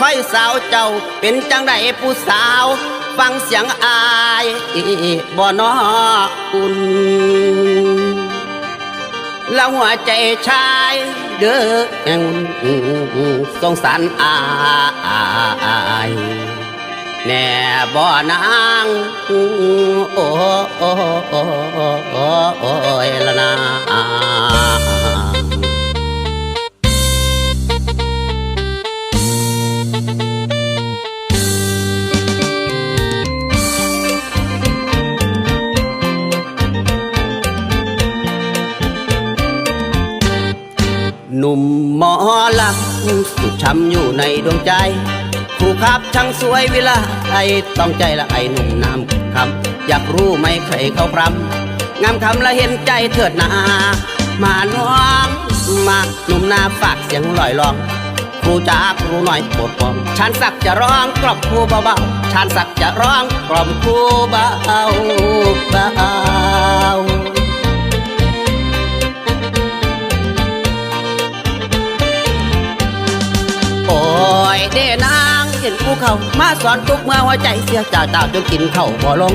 ค่อยสาวเจ้าเป็นจังไดผู้สาว ฟังเสียงอายบ่นออุ่นแล้วหัวใจชายเด้อสงสารอายแน่บ่นางโอุ้่มหมอลำสุดช้ำอยู่ในดวงใจครูครับช่างสวยเวลาไอต้องใจละไอหนุ่มน้ำคำอยากรู้ไหมใครเขาพรำงามคำละเห็นใจเถิดนามาน้องมาหนุ่มนาฝากเสียงลอยลองครูจ๋าครูหน่อยโปรดฟังฉันสักจะร้องกล่อมครูเบาๆฉันสักจะร้องกล่อมครูเบาเอยเด้นางเห็นภูเขามาสอนทุกเมื่อหัวใจเสียจ่าจ่าจนกินเข้าบ่ลง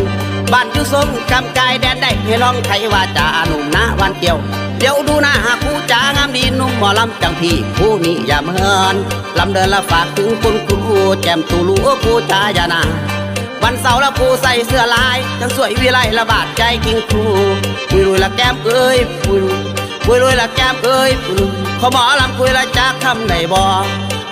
บ้านอยู่สมกำกายแดนได้ให้ลองไขว่าจ่าหนุ่มนะวันเกี่ยวเดี๋ยวดูหน้าหากผู้จางามดีหนุ่มหมอลำจังพี่ผู้นี้อย่าเมินลำเดินละฝากถึงคุณครูแจมตูรูผู้จาอย่านาวันเสาร์ละผู้ใส่เสื้อลายทั้งสวยวิไลละบาดใจกิงครูปุยลุยละแก้มเอ้ยปุยลุยปุยลุยละแก้มเอ้ยปุยขอหมอลำคุยละจากคำไหนบอ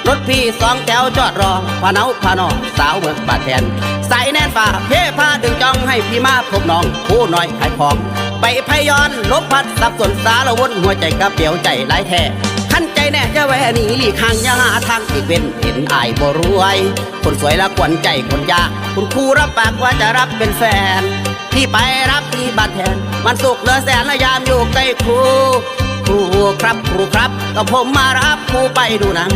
รถพี่สองแถวจอดรอพาเนาพานอสาวเมืองบาดแทนใส่แน่นฝ่าเพ่พาดึงจองให้พี่มาพบน้อง ผู้น้อยขายของ ไปพยอนลบพัดสับสนสารวนหัวใจกระเปียวใจหลายแท้ขั้นใจแน่จะแวหนีหลีกห่างอย่าหาทางอีกเว้นเห็นอายบ่รวย คนสวยละกวนใจคนยากคุณครูรับปากว่าจะรับเป็นแฟนพี่ไปรับที่บ้านแทนมันสุกเหลือแสนละยามอยู่ใกล้ครู ครูครับครูครับ ก็ผมมารับครูไปดูหนัง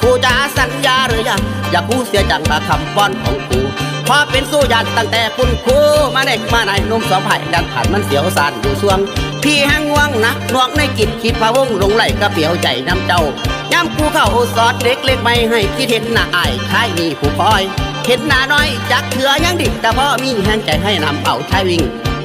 ครูจะสัญญาหรือยังอยาครูเสียจังตาคำป้อนของครูพอเป็นสู้ยันตั้งแต่คุณครูมาเด็กมาในหนนุ่มสาวไผ่ดันผ่านมันเสียวสานอยู่สวง พี่แห้งว่างนะนวกในกิจคิดพะวงลงไหลกระเปียวใจน้ำเจ้าย้ำครูเข้าสอดเด็กเล็กไม่ให้คิดเห็นหน้าอายชายมีผู้คอยเห็นหน้าน้อยจักเถือยังดิแต่พ่อมีแห้งใจให้นำเอาชายวิ่ง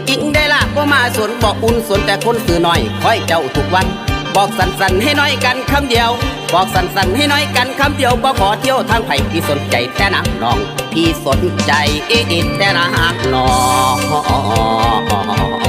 อิงได้ละก็มาสวนบอกอุ่นสวนแต่คนสื่อหน้อยคอยเจ้าทุกวัน บอกสันสันๆให้น้อยกันคำเดียว บอกสันสันๆให้น้อยกันคำเดียวบ่ขอเที่ยวทางไผ่พี่สนใจแต่นักน้อง พี่สนใจเอ๊ะแต่นักน้อง